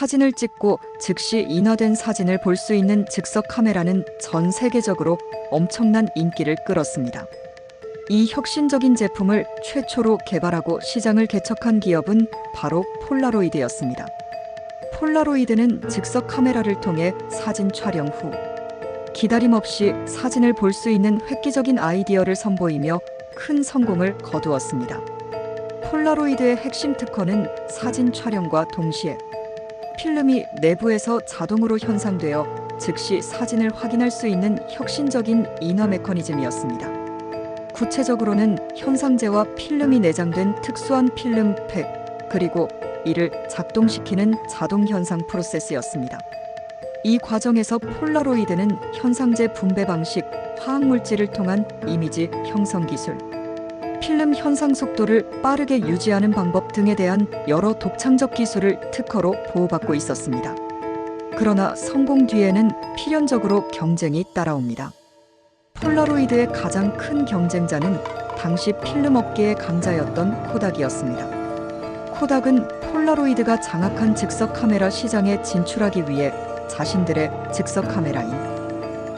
사진을 찍고 즉시 인화된 사진을 볼 수 있는 즉석 카메라는 전 세계적으로 엄청난 인기를 끌었습니다. 이 혁신적인 제품을 최초로 개발하고 시장을 개척한 기업은 바로 폴라로이드였습니다. 폴라로이드는 즉석 카메라를 통해 사진 촬영 후 기다림 없이 사진을 볼 수 있는 획기적인 아이디어를 선보이며 큰 성공을 거두었습니다. 폴라로이드의 핵심 특허는 사진 촬영과 동시에 필름이 내부에서 자동으로 현상되어 즉시 사진을 확인할 수 있는 혁신적인 인화 메커니즘이었습니다. 구체적으로는 현상제와 필름이 내장된 특수한 필름 팩, 그리고 이를 작동시키는 자동 현상 프로세스였습니다. 이 과정에서 폴라로이드는 현상제 분배 방식, 화학 물질을 통한 이미지 형성 기술, 필름 현상 속도를 빠르게 유지하는 방법 등에 대한 여러 독창적 기술을 특허로 보호받고 있었습니다. 그러나 성공 뒤에는 필연적으로 경쟁이 따라옵니다. 폴라로이드의 가장 큰 경쟁자는 당시 필름 업계의 강자였던 코닥이었습니다. 코닥은 폴라로이드가 장악한 즉석 카메라 시장에 진출하기 위해 자신들의 즉석 카메라인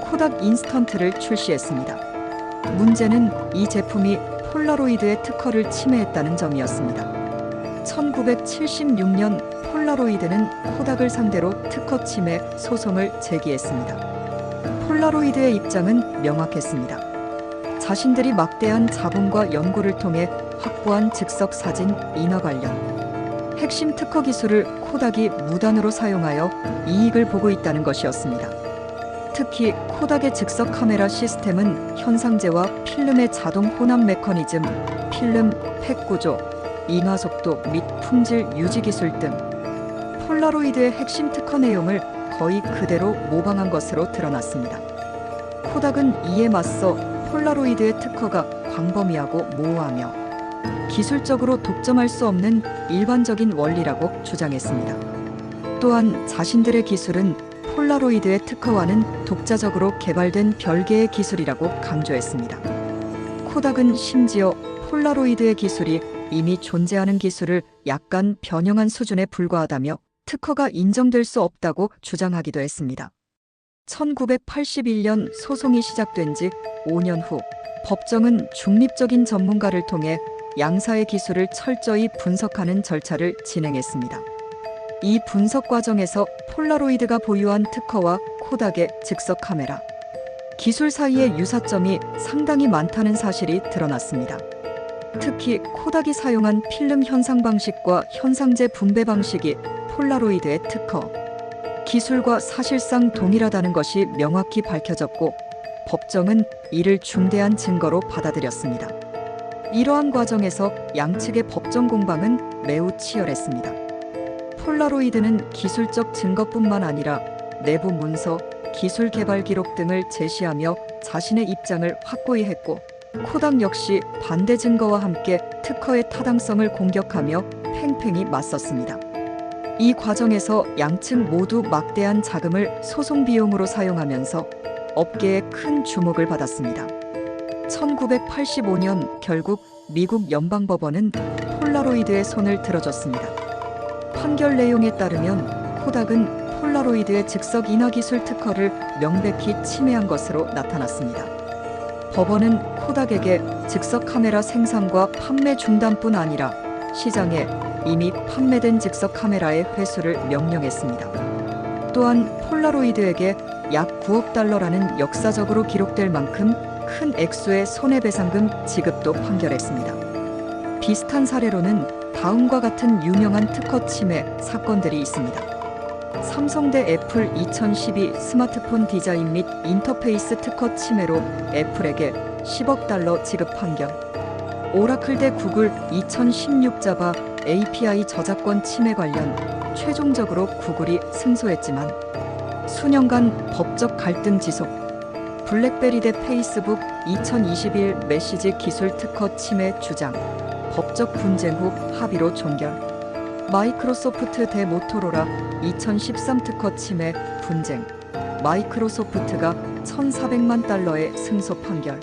코닥 인스턴트를 출시했습니다. 문제는 이 제품이 폴라로이드의 특허를 침해했다는 점이었습니다. 1976년 폴라로이드는 코닥을 상대로 특허 침해 소송을 제기했습니다. 폴라로이드의 입장은 명확했습니다. 자신들이 막대한 자본과 연구를 통해 확보한 즉석 사진 인화 관련 핵심 특허 기술을 코닥이 무단으로 사용하여 이익을 보고 있다는 것이었습니다. 특히 코닥의 즉석 카메라 시스템은 현상제와 필름의 자동 혼합 메커니즘, 필름 팩 구조, 인화 속도 및 품질 유지 기술 등 폴라로이드의 핵심 특허 내용을 거의 그대로 모방한 것으로 드러났습니다. 코닥은 이에 맞서 폴라로이드의 특허가 광범위하고 모호하며 기술적으로 독점할 수 없는 일반적인 원리라고 주장했습니다. 또한 자신들의 기술은 폴라로이드의 특허와는 독자적으로 개발된 별개의 기술이라고 강조했습니다. 코닥은 심지어 폴라로이드의 기술이 이미 존재하는 기술을 약간 변형한 수준에 불과하다며 특허가 인정될 수 없다고 주장하기도 했습니다. 1981년 소송이 시작된 지 5년 후 법정은 중립적인 전문가를 통해 양사의 기술을 철저히 분석하는 절차를 진행했습니다. 이 분석 과정에서 폴라로이드가 보유한 특허와 코닥의 즉석 카메라, 기술 사이의 유사점이 상당히 많다는 사실이 드러났습니다. 특히 코닥이 사용한 필름 현상 방식과 현상제 분배 방식이 폴라로이드의 특허, 기술과 사실상 동일하다는 것이 명확히 밝혀졌고 법정은 이를 중대한 증거로 받아들였습니다. 이러한 과정에서 양측의 법정 공방은 매우 치열했습니다. 폴라로이드는 기술적 증거뿐만 아니라 내부 문서, 기술 개발 기록 등을 제시하며 자신의 입장을 확고히 했고 코닥 역시 반대 증거와 함께 특허의 타당성을 공격하며 팽팽히 맞섰습니다. 이 과정에서 양측 모두 막대한 자금을 소송 비용으로 사용하면서 업계의 큰 주목을 받았습니다. 1985년 결국 미국 연방법원은 폴라로이드의 손을 들어줬습니다. 판결 내용에 따르면 코닥은 폴라로이드의 즉석 인화 기술 특허를 명백히 침해한 것으로 나타났습니다. 법원은 코닥에게 즉석 카메라 생산과 판매 중단뿐 아니라 시장에 이미 판매된 즉석 카메라의 회수를 명령했습니다. 또한 폴라로이드에게 약 9억 달러라는 역사적으로 기록될 만큼 큰 액수의 손해배상금 지급도 판결했습니다. 비슷한 사례로는 다음과 같은 유명한 특허 침해 사건들이 있습니다. 삼성 대 애플 2012 스마트폰 디자인 및 인터페이스 특허 침해로 애플에게 10억 달러 지급 판결. 오라클 대 구글 2016 자바 API 저작권 침해 관련 최종적으로 구글이 승소했지만 수년간 법적 갈등 지속. 블랙베리 대 페이스북 2021 메시지 기술 특허 침해 주장. 법적 분쟁 후 합의로 종결. 마이크로소프트 대 모토로라 2013 특허 침해 분쟁. 마이크로소프트가 1,400만 달러의 승소 판결.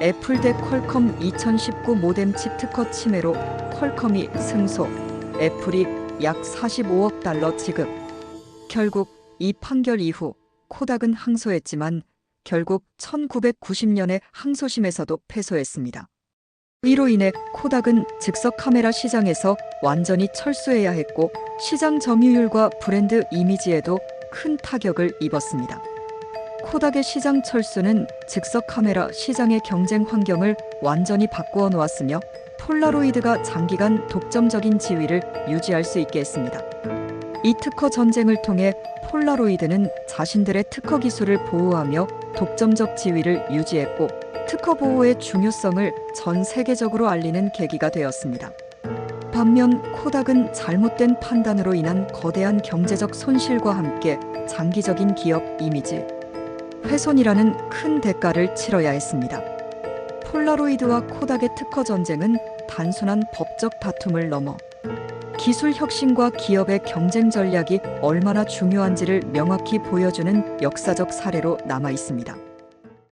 애플 대 퀄컴 2019 모뎀 칩 특허 침해로 퀄컴이 승소. 애플이 약 45억 달러 지급. 결국 이 판결 이후 코닥은 항소했지만 결국 1990년에 항소심에서도 패소했습니다. 이로 인해 코닥은 즉석 카메라 시장에서 완전히 철수해야 했고 시장 점유율과 브랜드 이미지에도 큰 타격을 입었습니다. 코닥의 시장 철수는 즉석 카메라 시장의 경쟁 환경을 완전히 바꾸어 놓았으며 폴라로이드가 장기간 독점적인 지위를 유지할 수 있게 했습니다. 이 특허 전쟁을 통해 폴라로이드는 자신들의 특허 기술을 보호하며 독점적 지위를 유지했고 특허 보호의 중요성을 전 세계적으로 알리는 계기가 되었습니다. 반면 코닥은 잘못된 판단으로 인한 거대한 경제적 손실과 함께 장기적인 기업 이미지 훼손이라는 큰 대가를 치러야 했습니다. 폴라로이드와 코닥의 특허 전쟁은 단순한 법적 다툼을 넘어 기술 혁신과 기업의 경쟁 전략이 얼마나 중요한지를 명확히 보여주는 역사적 사례로 남아 있습니다.